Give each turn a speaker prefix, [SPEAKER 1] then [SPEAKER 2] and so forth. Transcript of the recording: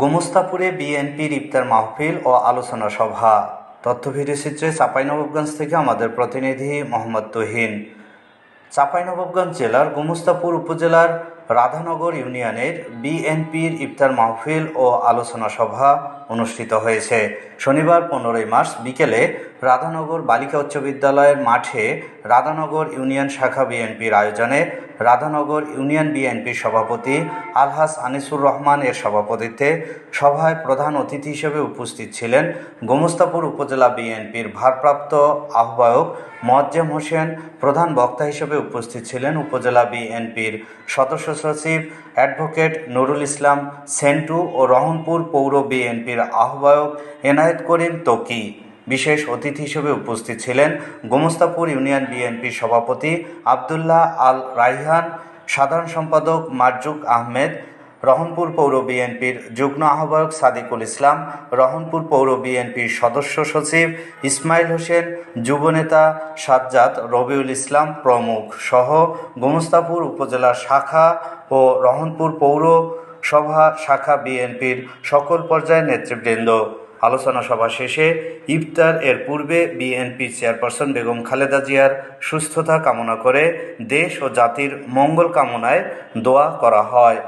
[SPEAKER 1] গোমস্তাপুরে বিএনপির ইফতার মাহফিল ও আলোচনা সভা। তথ্য ভিডিওচিত্রে চাঁপাইনবাবগঞ্জ থেকে আমাদের প্রতিনিধি মোহাম্মদ তহিন। চাঁপাইনবাবগঞ্জ জেলার গোমস্তাপুর উপজেলার রাধানগর ইউনিয়নের বিএনপির ইফতার মাহফিল ও আলোচনা সভা অনুষ্ঠিত হয়েছে। শনিবার পনেরোই মার্চ বিকেলে রাধানগর বালিকা উচ্চ বিদ্যালয়ের মাঠে রাধানগর ইউনিয়ন শাখা বিএনপির আয়োজনে রাধানগর ইউনিয়ন বিএনপির সভাপতি আলহাস আনিসুর রহমান এর সভাপতিত্বে সভায় প্রধান অতিথি হিসেবে উপস্থিত ছিলেন গোমস্তাপুর উপজেলা বিএনপির ভারপ্রাপ্ত আহ্বায়ক মোয়াজ্জেম হোসেন, প্রধান বক্তা হিসেবে উপস্থিত ছিলেন উপজেলা বিএনপির সদস্য সচিব অ্যাডভোকেট নুরুল ইসলাম সেন্টু ও রহনপুর পৌর বিএনপির আহ্বায়ক এনায়েত করিম তকি। বিশেষ অতিথি হিসেবে উপস্থিত ছিলেন গোমস্তাপুর ইউনিয়ন বিএনপির সভাপতি আবদুল্লাহ আল রাইহান, সাধারণ সম্পাদক মারজুক আহমেদ রহনপুর পৌর বিএনপির যুগ্ম আহ্বায়ক সাদিকুল ইসলাম, রহনপুর পৌর বিএনপির সদস্য সচিব ইসমাইল হোসেন, যুবনেতা সাজ্জাদ রবিউল ইসলাম প্রমুখ সহ গোমস্তাপুর উপজেলা শাখা ও রহনপুর পৌর সভা শাখা বিএনপির সকল পর্যায়ের নেতৃবৃন্দ। আলোচনা সভা শেষে ইফতার এর পূর্বে বিএনপি চেয়ারপারসন বেগম খালেদা জিয়ার সুস্থতা কামনা করে দেশ ও জাতির মঙ্গল কামনায় দোয়া করা হয়।